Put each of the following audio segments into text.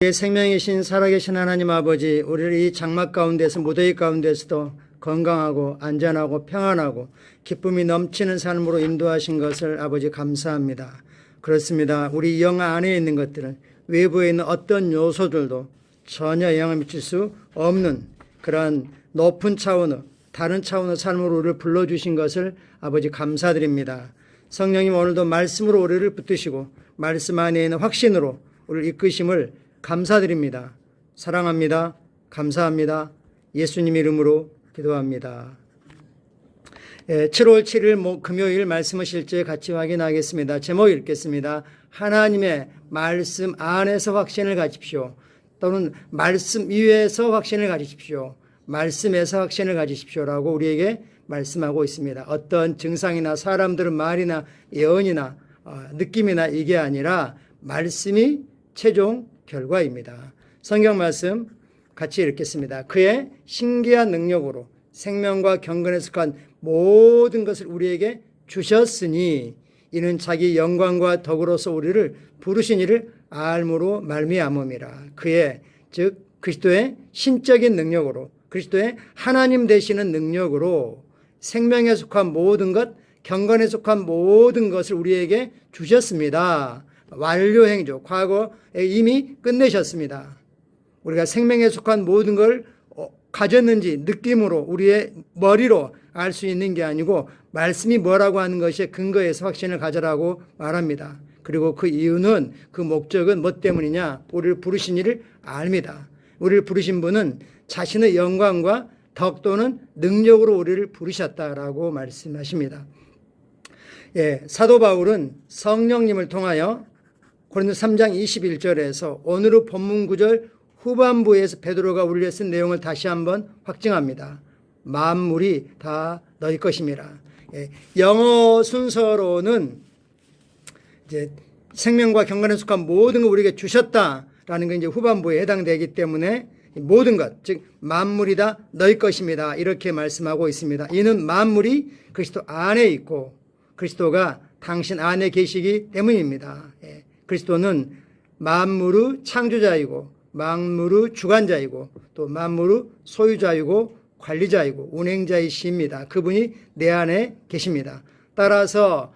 생명이신 살아계신 하나님 아버지, 우리를 이 장막 가운데서 무더위 가운데서도 건강하고 안전하고 평안하고 기쁨이 넘치는 삶으로 인도하신 것을 아버지 감사합니다. 그렇습니다. 우리 영 안에 있는 것들은 외부에 있는 어떤 요소들도 전혀 영향을 미칠 수 없는 그러한 높은 차원의 다른 차원의 삶으로 우리를 불러주신 것을 아버지 감사드립니다. 성령님 오늘도 말씀으로 우리를 붙드시고 말씀 안에 있는 확신으로 우리를 이끄심을 감사드립니다. 사랑합니다. 감사합니다. 예수님 이름으로 기도합니다. 예, 7월 7일 모- 금요일 말씀을 실제 같이 확인하겠습니다. 제목 읽겠습니다. 하나님의 말씀 안에서 확신을 가지십시오. 또는 말씀 위에서 확신을 가지십시오. 말씀에서 확신을 가지십시오라고 우리에게 말씀하고 있습니다. 어떤 증상이나 사람들은 말이나 예언이나 어, 느낌이나 이게 아니라 말씀이 최종 결과입니다. 성경 말씀 같이 읽겠습니다. 그의 신기한 능력으로 생명과 경건에 속한 모든 것을 우리에게 주셨으니 이는 자기 영광과 덕으로서 우리를 부르신 이를 알므로 말미암음이라. 그의 즉 그리스도의 신적인 능력으로 그리스도의 하나님 되시는 능력으로 생명에 속한 모든 것, 경건에 속한 모든 것을 우리에게 주셨습니다. 완료행조, 과거에 이미 끝내셨습니다. 우리가 생명에 속한 모든 걸 어, 가졌는지 느낌으로 우리의 머리로 알 수 있는 게 아니고 말씀이 뭐라고 하는 것에 근거해서 확신을 가져라고 말합니다. 그리고 그 이유는 그 목적은 뭐 때문이냐? 우리를 부르신 이를 압니다. 우리를 부르신 분은 자신의 영광과 덕 또는 능력으로 우리를 부르셨다라고 말씀하십니다. 예, 사도 바울은 성령님을 통하여 고린도 3장 21절에서 오늘의 본문 구절 후반부에서 베드로가 우리에 쓴 내용을 다시 한번 확증합니다. 만물이 다 너희 것입니다. 예, 영어 순서로는 이제 생명과 경건에 속한 모든 걸 우리에게 주셨다라는 게 이제 후반부에 해당되기 때문에 모든 것, 즉 만물이 다 너희 것입니다. 이렇게 말씀하고 있습니다. 이는 만물이 그리스도 안에 있고 그리스도가 당신 안에 계시기 때문입니다. 예, 그리스도는 만물의 창조자이고 만물의 주관자이고 또 만물의 소유자이고 관리자이고 운행자이십니다. 그분이 내 안에 계십니다. 따라서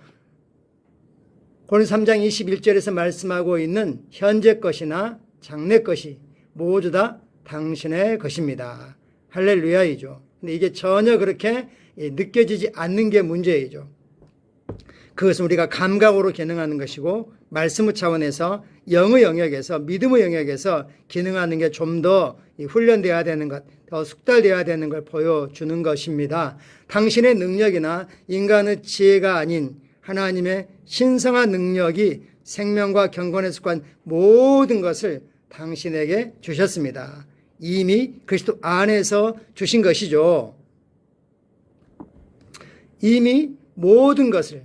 고린 3장 21절에서 말씀하고 있는 현재 것이나 장래 것이 모두 다 당신의 것입니다. 할렐루야이죠. 근데 이게 전혀 그렇게 느껴지지 않는 게 문제이죠. 그것은 우리가 감각으로 기능하는 것이고 말씀의 차원에서 영의 영역에서 믿음의 영역에서 기능하는 게 좀 더 훈련돼야 되는 것, 더 숙달돼야 되는 걸 보여주는 것입니다. 당신의 능력이나 인간의 지혜가 아닌 하나님의 신성한 능력이 생명과 경건에 속한 모든 것을 당신에게 주셨습니다. 이미 그리스도 안에서 주신 것이죠. 이미 모든 것을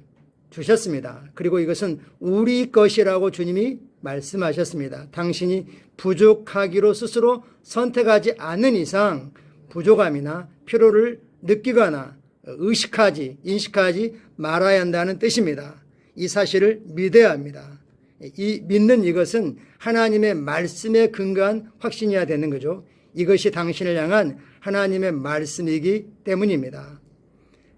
주셨습니다. 그리고 이것은 우리 것이라고 주님이 말씀하셨습니다. 당신이 부족하기로 스스로 선택하지 않는 이상 부족함이나 필요를 느끼거나 의식하지, 인식하지 말아야 한다는 뜻입니다. 이 사실을 믿어야 합니다. 이 믿는 이것은 하나님의 말씀에 근거한 확신이어야 되는 거죠. 이것이 당신을 향한 하나님의 말씀이기 때문입니다.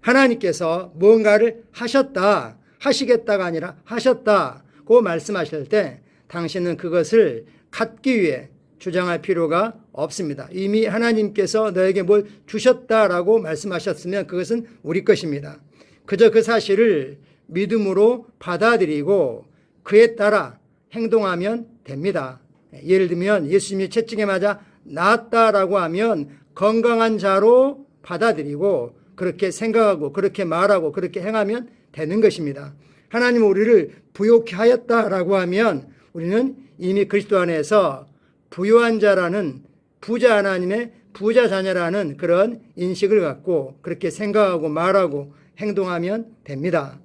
하나님께서 무언가를 하셨다, 하시겠다가 아니라 하셨다고 말씀하실 때 당신은 그것을 갖기 위해 주장할 필요가 없습니다. 이미 하나님께서 너에게 뭘 주셨다라고 말씀하셨으면 그것은 우리 것입니다. 그저 그 사실을 믿음으로 받아들이고 그에 따라 행동하면 됩니다. 예를 들면 예수님이 채찍에 맞아 나았다라고 하면 건강한 자로 받아들이고 그렇게 생각하고 그렇게 말하고 그렇게 행하면 되는 것입니다. 하나님 우리를 부욕케 하였다라고 하면 우리는 이미 그리스도 안에서 부유한 자라는 부자 하나님의 부자 자녀라는 그런 인식을 갖고 그렇게 생각하고 말하고 행동하면 됩니다.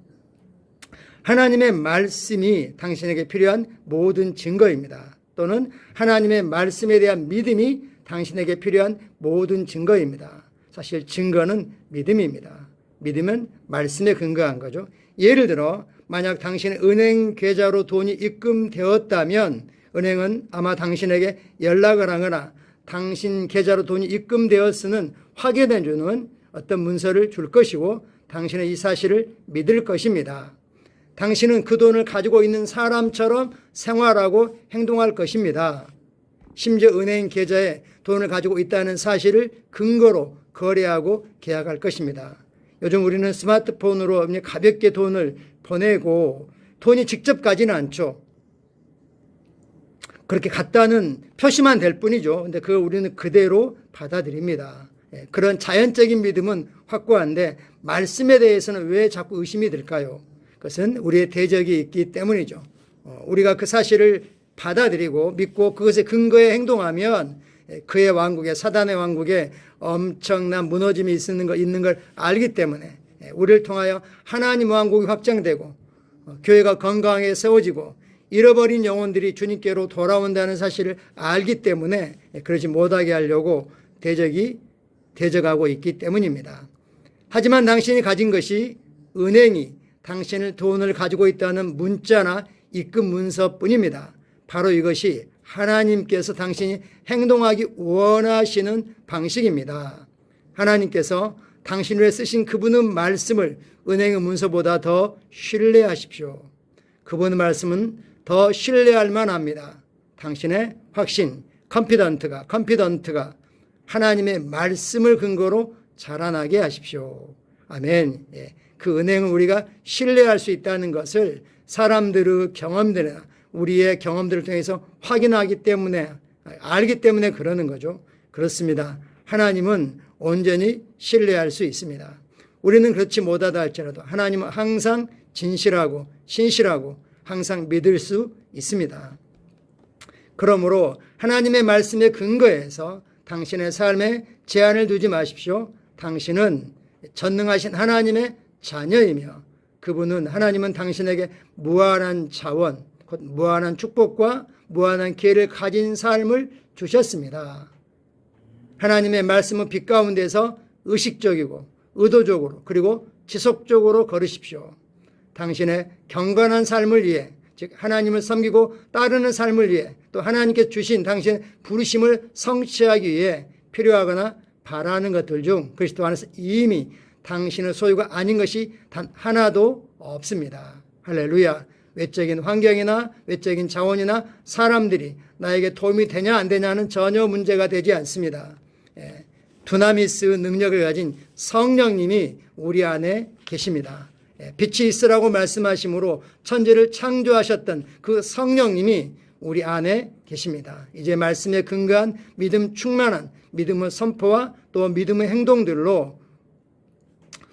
하나님의 말씀이 당신에게 필요한 모든 증거입니다. 또는 하나님의 말씀에 대한 믿음이 당신에게 필요한 모든 증거입니다. 사실 증거는 믿음입니다. 믿음은 말씀에 근거한 거죠. 예를 들어 만약 당신의 은행 계좌로 돈이 입금되었다면 은행은 아마 당신에게 연락을 하거나 당신 계좌로 돈이 입금되었으는 확인해 주는 어떤 문서를 줄 것이고 당신의 이 사실을 믿을 것입니다. 당신은 그 돈을 가지고 있는 사람처럼 생활하고 행동할 것입니다. 심지어 은행 계좌에 돈을 가지고 있다는 사실을 근거로 거래하고 계약할 것입니다. 요즘 우리는 스마트폰으로 가볍게 돈을 보내고 돈이 직접 가지는 않죠. 그렇게 갔다는 표시만 될 뿐이죠. 근데 그걸 우리는 그대로 받아들입니다. 예, 그런 자연적인 믿음은 확고한데 말씀에 대해서는 왜 자꾸 의심이 들까요? 그것은 우리의 대적이 있기 때문이죠. 어, 우리가 그 사실을 받아들이고 믿고 그것에 근거에 행동하면 예, 그의 왕국에 사단의 왕국에 엄청난 무너짐이 있는 걸, 있는 걸 알기 때문에 예, 우리를 통하여 하나님 왕국이 확장되고 어, 교회가 건강하게 세워지고 잃어버린 영혼들이 주님께로 돌아온다는 사실을 알기 때문에 예, 그러지 못하게 하려고 대적이 대적하고 있기 때문입니다. 하지만 당신이 가진 것이 은행이 당신을 돈을 가지고 있다는 문자나 입금 문서뿐입니다. 바로 이것이 하나님께서 당신이 행동하기 원하시는 방식입니다. 하나님께서 당신을 쓰신 그분의 말씀을 은행의 문서보다 더 신뢰하십시오. 그분의 말씀은 더 신뢰할 만합니다. 당신의 확신, 컨피던트가 컨피던트가 하나님의 말씀을 근거로 자라나게 하십시오. 아멘. 예. 그 은행을 우리가 신뢰할 수 있다는 것을 사람들의 경험들이나 우리의 경험들을 통해서 확인하기 때문에 알기 때문에 그러는 거죠. 그렇습니다. 하나님은 온전히 신뢰할 수 있습니다. 우리는 그렇지 못하다 할지라도 하나님은 항상 진실하고 신실하고 항상 믿을 수 있습니다. 그러므로 하나님의 말씀에 근거해서 당신의 삶에 제한을 두지 마십시오. 당신은 전능하신 하나님의 자녀이며 그분은 하나님은 당신에게 무한한 자원, 곧 무한한 축복과 무한한 기회를 가진 삶을 주셨습니다. 하나님의 말씀은 빛 가운데서 의식적이고 의도적으로 그리고 지속적으로 걸으십시오. 당신의 경건한 삶을 위해 즉 하나님을 섬기고 따르는 삶을 위해 또 하나님께 주신 당신의 부르심을 성취하기 위해 필요하거나 바라는 것들 중 그리스도 안에서 이미 당신의 소유가 아닌 것이 단 하나도 없습니다. 할렐루야. 외적인 환경이나 외적인 자원이나 사람들이 나에게 도움이 되냐 안 되냐는 전혀 문제가 되지 않습니다. 예, 두나미스 능력을 가진 성령님이 우리 안에 계십니다. 예, 빛이 있으라고 말씀하심으로 천지를 창조하셨던 그 성령님이 우리 안에 계십니다. 이제 말씀에 근거한 믿음 충만한 믿음의 선포와 또 믿음의 행동들로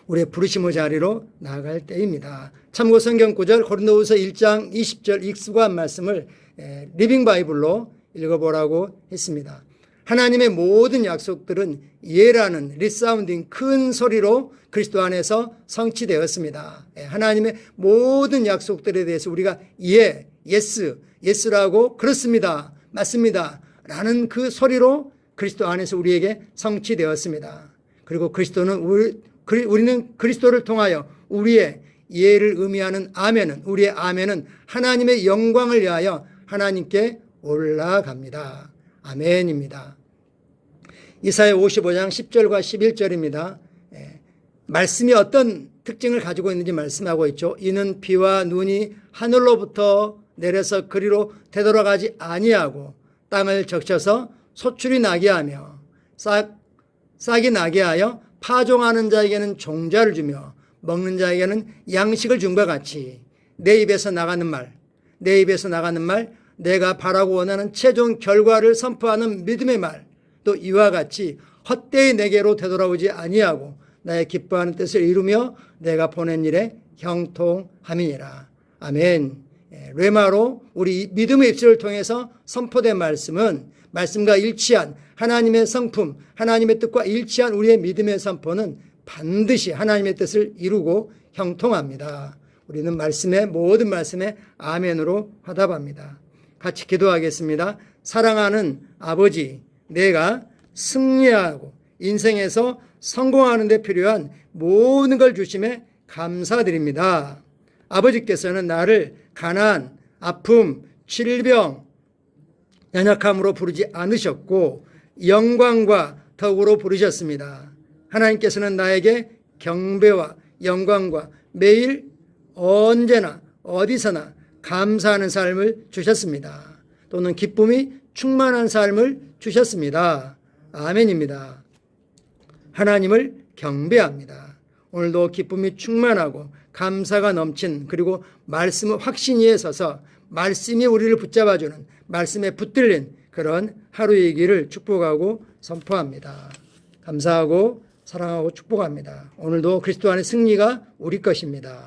우리의 부르심의 자리로 나아갈 때입니다. 참고 성경 구절 고린도후서 1장 20절 익숙한 말씀을 예, 리빙 바이블로 읽어보라고 했습니다. 하나님의 모든 약속들은 예라는 리사운딩 큰 소리로 그리스도 안에서 성취되었습니다. 예, 하나님의 모든 약속들에 대해서 우리가 예, 예스, 예스라고 그렇습니다. 맞습니다. 라는 그 소리로 그리스도 안에서 우리에게 성취되었습니다. 그리고 그리스도는 우리, 우리는 그리스도를 통하여 우리의 예를 의미하는 아멘은 우리의 아멘은 하나님의 영광을 위하여 하나님께 올라갑니다. 아멘입니다. 이사야 55장 10절과 11절입니다. 예, 말씀이 어떤 특징을 가지고 있는지 말씀하고 있죠. 이는 비와 눈이 하늘로부터 내려서 그리로 되돌아가지 아니하고 땅을 적셔서 소출이 나게 하며 싹, 싹이 나게 하여 파종하는 자에게는 종자를 주며 먹는 자에게는 양식을 준 것 같이 내 입에서 나가는 말, 내 입에서 나가는 말, 내가 바라고 원하는 최종 결과를 선포하는 믿음의 말, 또 이와 같이 헛되이 내게로 되돌아오지 아니하고 나의 기뻐하는 뜻을 이루며 내가 보낸 일에 형통함이니라. 아멘. 예, 레마로 우리 믿음의 입술을 통해서 선포된 말씀은 말씀과 일치한 하나님의 성품, 하나님의 뜻과 일치한 우리의 믿음의 선포는 반드시 하나님의 뜻을 이루고 형통합니다. 우리는 말씀에 모든 말씀에 아멘으로 화답합니다. 같이 기도하겠습니다. 사랑하는 아버지, 내가 승리하고 인생에서 성공하는 데 필요한 모든 걸 주심에 감사드립니다. 아버지께서는 나를 가난, 아픔, 질병, 연약함으로 부르지 않으셨고 영광과 덕으로 부르셨습니다. 하나님께서는 나에게 경배와 영광과 매일 언제나 어디서나 감사하는 삶을 주셨습니다. 또는 기쁨이 충만한 삶을 주셨습니다. 아멘입니다. 하나님을 경배합니다. 오늘도 기쁨이 충만하고 감사가 넘친 그리고 말씀의 확신 위에 서서 말씀이 우리를 붙잡아주는 말씀에 붙들린 그런 하루이기를 축복하고 선포합니다. 감사하고 사랑하고 축복합니다. 오늘도 그리스도 안의 승리가 우리 것입니다.